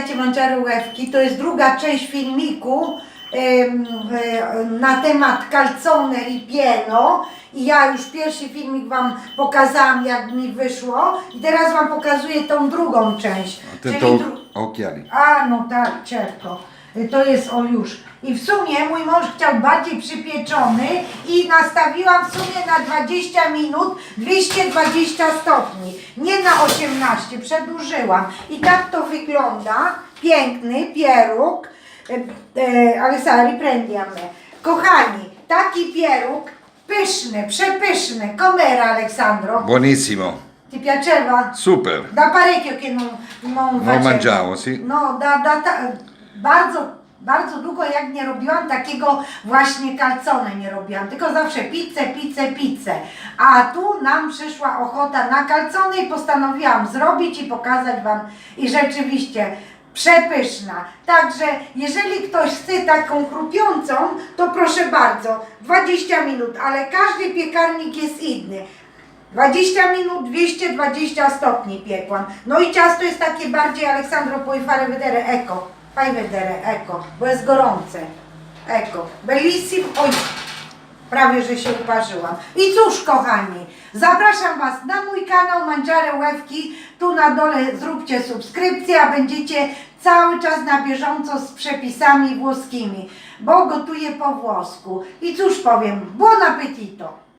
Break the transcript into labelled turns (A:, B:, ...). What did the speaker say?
A: Witajcie Mangiare Łewki, to jest druga część filmiku na temat calzone ripieno i ja już pierwszy filmik Wam pokazałam jak mi wyszło i teraz Wam pokazuję tą drugą część.
B: Ten
A: czyli
B: to
A: dru-
B: occhiali.
A: a, no tak, certo. To jest o już. I w sumie mój mąż chciał bardziej przypieczony i nastawiłam w sumie na 20 minut 220 stopni. Nie na 18, przedłużyłam. I tak to wygląda. Piękny pieróg. E, e, Alessandro, riprendi a me. Kochani, taki pieróg pyszny, przepyszny. Com'era Alessandro?
B: Buonissimo,
A: Ti piaceva?
B: super.
A: Da parecchio che non, non,
B: Non
A: facevo.
B: mangiavo, sì.
A: No, da, da, ta, bardzo, bardzo długo jak nie robiłam takiego właśnie calzone nie robiłam, tylko zawsze pizzę, pizzę, pizzę. A tu nam przyszła ochota na calzone i postanowiłam zrobić i pokazać Wam i rzeczywiście przepyszna. Także jeżeli ktoś chce taką chrupiącą, to proszę bardzo, 20 minut, ale każdy piekarnik jest inny. 20 minut, 220 stopni piekłam. No i ciasto jest takie bardziej, Aleksandro, puoi fare vedere, ecco, fai vedere, ecco, bo jest gorące. Ecco, bellissimo, oj, prawie, że się uparzyłam. I cóż, kochani, zapraszam Was na mój kanał Mangiare Łewki. Tu na dole zróbcie subskrypcję, a będziecie cały czas na bieżąco z przepisami włoskimi, bo gotuję po włosku. I cóż powiem, buon appetito!